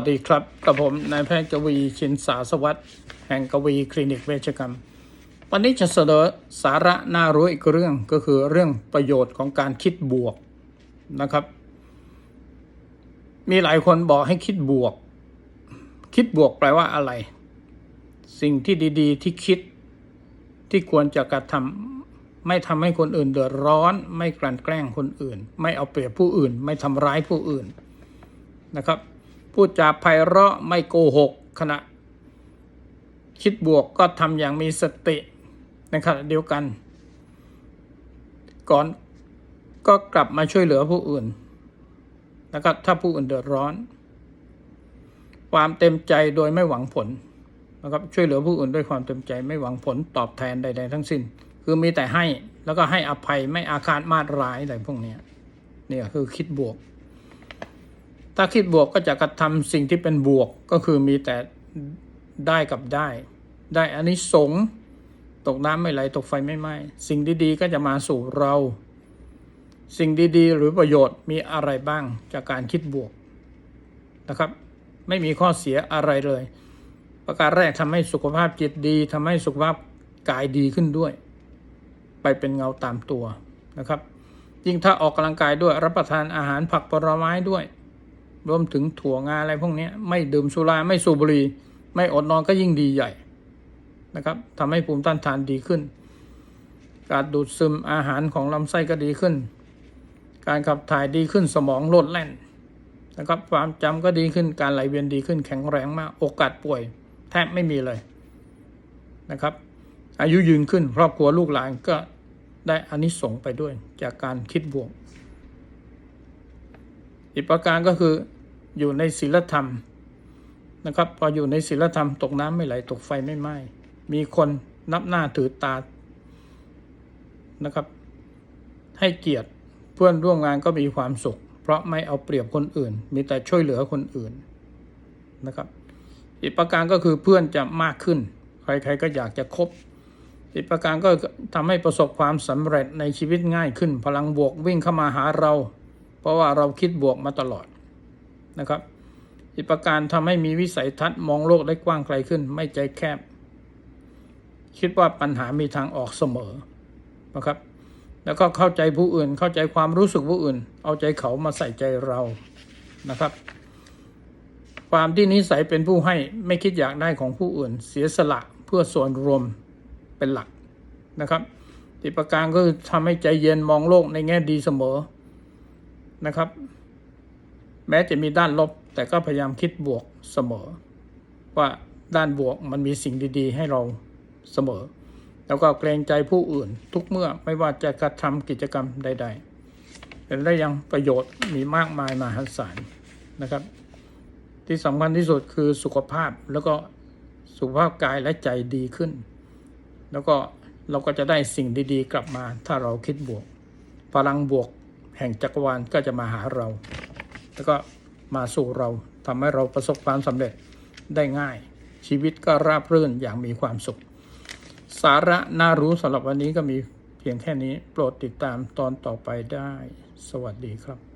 สวัสดีครับกับผมนายแพทย์กวีชินสาสวัสด์แห่งกวีคลินิกเวชกรรม วันนี้จะเสนอสาระน่ารู้อีกเรื่องก็คือเรื่องประโยชน์ของการคิดบวกนะครับ มีหลายคนบอกให้คิดบวก คิดบวกแปลว่าอะไร สิ่งที่ดี ๆ ที่คิดที่ควรจะกระทำไม่ทำให้คนอื่นเดือดร้อน ไม่กลั่นแกล้งคนอื่น ไม่เอาเปรียบผู้อื่น ไม่ทำร้ายผู้อื่นนะครับ พูดจาไพเราะไม่โกหกขณะ คิดบวกก็ทำอย่างมีสติในขณะเดียวกัน ก่อนก็กลับมาช่วยเหลือผู้อื่นนะครับถ้าผู้อื่นเดือดร้อน ความเต็มใจโดยไม่หวังผลนะครับช่วยเหลือผู้อื่นด้วยความเต็มใจไม่หวังผลตอบแทนใด ๆ ทั้งสิ้น คือมีแต่ให้แล้วก็ให้อภัยไม่อาฆาตมาตร้ายอะไรพวกนี้เนี่ยคือคิดบวก ถ้าคิดบวกก็จะกระทำสิ่งที่เป็นบวกก็คือมีแต่ได้กับได้ ได้อันนี้สงตกน้ำไม่ไหลตกไฟไม่ไหม้สิ่งดีๆก็จะมาสู่เรา สิ่งดีๆ หรือประโยชน์มีอะไรบ้างจากการคิดบวกนะครับ ไม่มีข้อเสียอะไรเลย ประการแรกทำให้สุขภาพจิตดีทำให้สุขภาพกายดีขึ้นด้วย ไปเป็นเงาตามตัวนะครับยิ่งถ้าออกกำลังกายด้วยรับประทานอาหารผักผลไม้ด้วย รวมถึงถั่วงาอะไรพวกนี้ไม่ดื่มสุราไม่สูบบุหรี่ไม่อดนอนก็ยิ่งดีใหญ่นะครับทำให้ภูมิต้านทานดีขึ้น การดูดซึมอาหารของลำไส้ก็ดีขึ้น การขับถ่ายดีขึ้นสมองโลดแล่นนะครับความจำก็ดีขึ้นการไหลเวียนดีขึ้นแข็งแรงมากโอกาสป่วย แทบไม่มีเลยนะครับ อายุยืนขึ้นครอบครัวลูกหลานก็ได้อานิสงส์ไปด้วยจากการคิดบวก อีกประการก็คืออยู่ในศีลธรรมนะครับ พออยู่ในศีลธรรมตกน้ำไม่ไหลตกไฟไม่ไหม้มีคนนับหน้าถือตานะครับ ให้เกียรติเพื่อนร่วมงานก็มีความสุข เพราะไม่เอาเปรียบคนอื่น มีแต่ช่วยเหลือคนอื่นนะครับ อีกประการก็คือเพื่อนจะมากขึ้น ใครๆก็อยากจะคบอีกประการก็ทำให้ประสบความสำเร็จในชีวิตง่ายขึ้น พลังบวกวิ่งเข้ามาหาเรา เพราะว่าเราคิดบวกมาตลอดนะครับ อีกประการทำให้มีวิสัยทัศน์มองโลกได้กว้างไกลขึ้น ไม่ใจแคบ คิดว่าปัญหามีทางออกเสมอนะครับ แล้วก็เข้าใจผู้อื่นเข้าใจความรู้สึกผู้อื่น เอาใจเขามาใส่ใจเรานะครับ ความที่นิสัยเป็นผู้ให้ไม่คิดอยากได้ของผู้อื่น เสียสละเพื่อส่วนรวมเป็นหลักนะครับอีกประการก็คือทำให้ใจเย็นมองโลกในแง่ดีเสมอ นะครับ แม้จะมีด้านลบ แต่ก็พยายามคิดบวกเสมอ ว่าด้านบวกมันมีสิ่งดี ๆ ให้เราเสมอ แล้วก็เกรงใจผู้อื่นทุกเมื่อไม่ว่าจะกระทำกิจกรรมใดๆเป็นได้ยังประโยชน์มีมากมายมหาศาลนะครับ ที่สำคัญที่สุดคือสุขภาพแล้วก็สุขภาพกายและใจดีขึ้น แล้วก็เราก็จะได้สิ่งดีๆ กลับมา ถ้าเราคิดบวก พลังบวก แห่งจักรวาลก็จะมาหาเรา แล้วก็มาสู่เราทำให้เราประสบความสำเร็จได้ง่าย ชีวิตก็ราบรื่นอย่างมีความสุข สาระน่ารู้สำหรับวันนี้ก็มีเพียงแค่นี้ โปรดติดตามตอนต่อไปได้ สวัสดีครับ